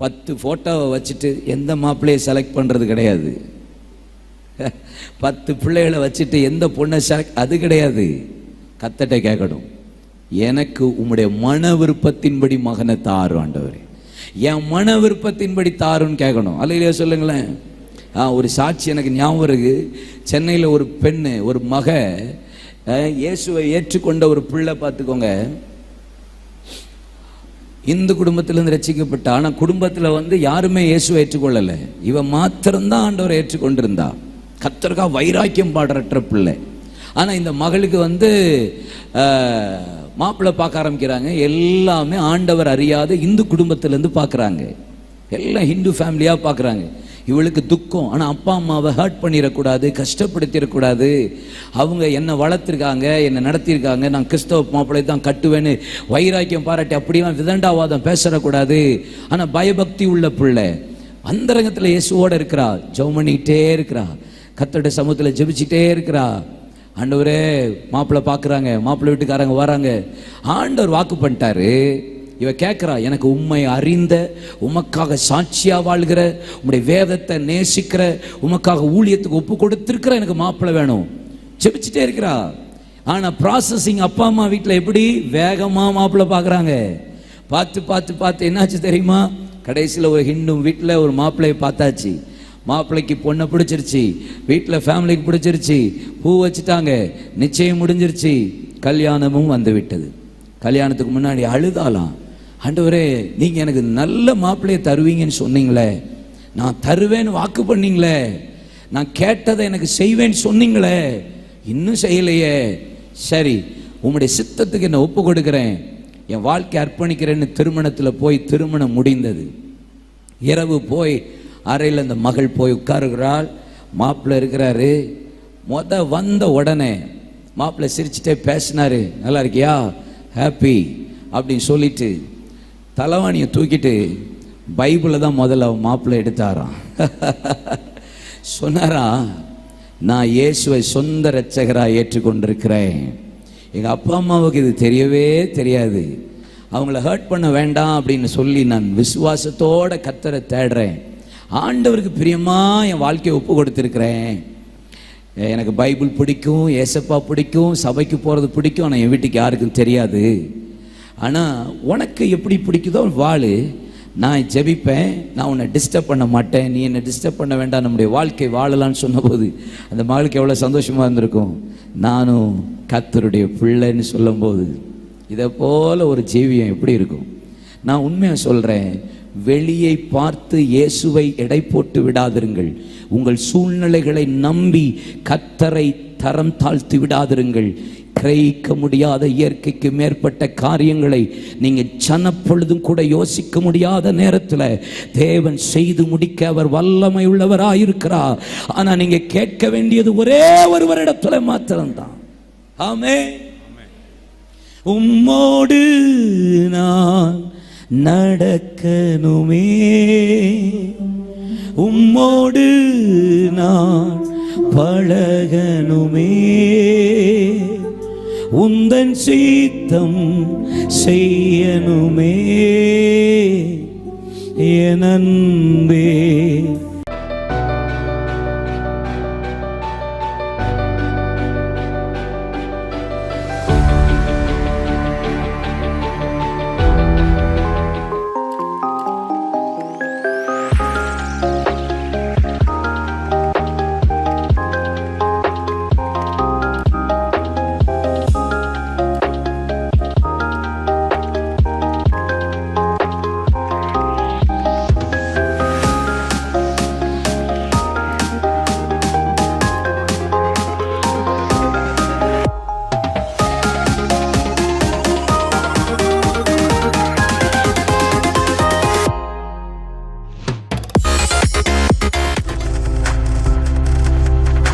பத்து ஃபோட்டோவை வச்சுட்டு எந்த மாப்பிள்ளையை செலக்ட் பண்ணுறது கிடையாது. பத்து பிள்ளைகளை வச்சுட்டு எந்த பொண்ணை செலக்ட் அது கிடையாது. கத்தட்டை கேட்கணும். எனக்கு உம்முடைய மன விருப்பத்தின்படி மகனை தாரு ஆண்டவர். என் மன விருப்பத்தின்படி தாருன்னு கேட்கணும். அல்லையா சொல்லுங்களேன். ஆ ஒரு சாட்சி எனக்கு ஞாபகம் இருக்கு சென்னையில் ஒரு பெண்ணு ஒரு மக இயேசுவை ஏற்றுக்கொண்ட ஒரு பிள்ளை பார்த்துக்கோங்க. இந்து குடும்பத்திலிருந்து ரசிக்கப்பட்ட ஆனால் குடும்பத்தில் வந்து யாருமே இயேசுவை ஏற்றுக்கொள்ளலை. இவன் மாத்திரம்தான் ஆண்டவரை ஏற்றுக்கொண்டிருந்தா. கத்தர்கா வைராக்கியம் பாடுறற்ற பிள்ளை ஆனால் இந்த மகளுக்கு வந்து மாப்பிள்ளை பார்க்க ஆரம்பிக்கிறாங்க. எல்லாமே ஆண்டவர் அறியாத இந்து குடும்பத்திலேருந்து பார்க்குறாங்க. எல்லாம் ஹிந்து ஃபேமிலியாக பார்க்குறாங்க. இவளுக்கு துக்கம். ஆனால் அப்பா அம்மாவை ஹர்ட் பண்ணிடக்கூடாது கஷ்டப்படுத்திடக்கூடாது. அவங்க என்னை வளர்த்துருக்காங்க என்னை நடத்தியிருக்காங்க நான் கிறிஸ்தவ மாப்பிள்ளை தான் கட்டுவேன்னு வைராக்கியம் பாராட்டி அப்படியே விதண்டாவாதம் பேசக்கூடாது ஆனால் பயபக்தி உள்ள பிள்ளை. அந்தரங்கத்தில் இயேசுவோட இருக்கிறா. ஜெபம் பண்ணிக்கிட்டே இருக்கிறா. கத்தோட சமூகத்தில் ஜெபிச்சுட்டே இருக்கிறா. ஆண்டவரே மாப்பிள்ளை பார்க்குறாங்க மாப்பிள்ளை வீட்டுக்காரங்க வராங்க. ஆண்டவர் வாக்கு பண்ணிட்டாரு. இவ கேட்குறா எனக்கு உண்மை அறிந்த உமக்காக சாட்சியா வாழ்கிற உங்களுடைய வேதத்தை நேசிக்கிற உமக்காக ஊழியத்துக்கு ஒப்பு கொடுத்திருக்கிற எனக்கு மாப்பிள்ளை வேணும். செபிச்சுட்டே இருக்கிறா. ஆனா ப்ராசஸிங் அப்பா அம்மா வீட்டில் எப்படி? வேகமா மாப்பிள்ளை பார்க்குறாங்க. பார்த்து பார்த்து பார்த்து என்னாச்சு தெரியுமா? கடைசியில் ஒரு ஹிண்டும் வீட்டில் ஒரு மாப்பிள்ளையை பார்த்தாச்சு. மாப்பிள்ளைக்கு பொண்ணை பிடிச்சிருச்சு. வீட்டில் ஃபேமிலிக்கு பிடிச்சிருச்சு. பூ வச்சுட்டாங்க. நிச்சயம் முடிஞ்சிருச்சு. கல்யாணமும் வந்து விட்டது கல்யாணத்துக்கு முன்னாடி அழுதாலாம் ஆண்டவரே நீங்கள் எனக்கு நல்ல மாப்பிள்ளையை தருவீங்கன்னு சொன்னீங்களே. நான் தருவேன்னு வாக்கு பண்ணீங்களே. நான் கேட்டதை எனக்கு செய்வேன்னு சொன்னீங்களே. இன்னும் செய்யலையே. சரி உம்முடைய சித்தத்துக்கு என்ன ஒப்பு கொடுக்குறேன். என் வாழ்க்கை அர்ப்பணிக்கிறேன்னு திருமணத்தில் போய் திருமணம் முடிந்தது. இரவு போய் அறையில் அந்த மகள் போய் உட்காருகிறாள். மாப்பிள்ளை இருக்கிறாரு. மொத வந்த உடனே மாப்பிள்ளை சிரிச்சுட்டே பேசினாரு. நல்லா இருக்கியா? ஹாப்பி அப்படின்னு சொல்லிட்டு தலைவாணியை தூக்கிட்டு பைபிளை தான் முதல்ல அவன் மாப்பிள்ளை எடுத்தாராம். சொன்னாராம் நான் இயேசுவை சொந்த இரட்சகராக ஏற்றுக்கொண்டிருக்கிறேன். எங்கள் அப்பா அம்மாவுக்கு இது தெரியவே தெரியாது. அவங்கள ஹர்ட் பண்ண வேண்டாம் அப்படின்னு சொல்லி நான் விசுவாசத்தோட கத்தரை தேடுறேன். ஆண்டவருக்கு பிரியமா என் வாழ்க்கையை ஒப்பு கொடுத்துருக்கிறேன். எனக்கு பைபிள் பிடிக்கும் ஏசப்பா பிடிக்கும் சபைக்கு போகிறது பிடிக்கும் ஆனால் என் வீட்டுக்கு யாருக்கும் தெரியாது. ஆனால் உனக்கு எப்படி பிடிக்குதோ வாழு. நான் ஜெபிப்பேன் நான் உன்னை டிஸ்டர்ப் பண்ண மாட்டேன். நீ என்னை டிஸ்டர்ப் பண்ண வேண்டாம். நம்முடைய வாழ்க்கை வாழலாம்னு சொன்னபோது அந்த மகளுக்கு எவ்வளோ சந்தோஷமாக இருந்திருக்கும். நானும் கத்தருடைய பிள்ளைன்னு சொல்லும்போது இதை போல் ஒரு ஜீவியம் எப்படி இருக்கும்? நான் உண்மையாக சொல்கிறேன் வெளியை பார்த்து இயேசுவை எடை போட்டு விடாதிருங்கள். உங்கள் சூழ்நிலைகளை நம்பி கத்தரை தரம் தாழ்த்தி விடாதிருங்கள். கிரகிக்க முடியாத இயற்கைக்கு மேற்பட்ட காரியங்களை நீங்க சனப்பொழுதும் கூட யோசிக்க முடியாத நேரத்தில் தேவன் செய்து முடிக்க அவர் வல்லமை உள்ளவராயிருக்கிறார் ஆனா நீங்க கேட்க வேண்டியது ஒரே ஒருவரிடத்துல மாத்திரம்தான். ஆமே உம்மோடு நான் நடக்கணுமே. உம்மோடு நான் பழகணுமே. உந்தன் சீத்தம் செய்யணுமே என் அன்பே.